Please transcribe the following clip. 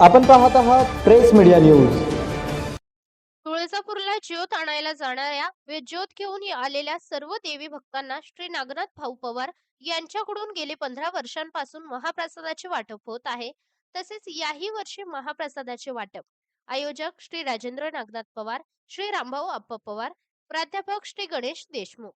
आपण पाहत आहात प्रेस मीडिया न्यूज. तुळजापूरला ज्योत आणायला जाणाऱ्या व ज्योत घेऊन आलेल्या सर्व देवी भक्तांना श्री नागनाथ भाऊ पवार यांच्याकडून गेले पंधरा वर्षांपासून महाप्रसादाचे वाटप होत आहे. तसेच याही वर्षी महाप्रसादाचे वाटप. आयोजक श्री राजेंद्र नागनाथ पवार श्री रामभाऊ आप्पा पवार प्राध्यापक श्री गणेश देशमुख.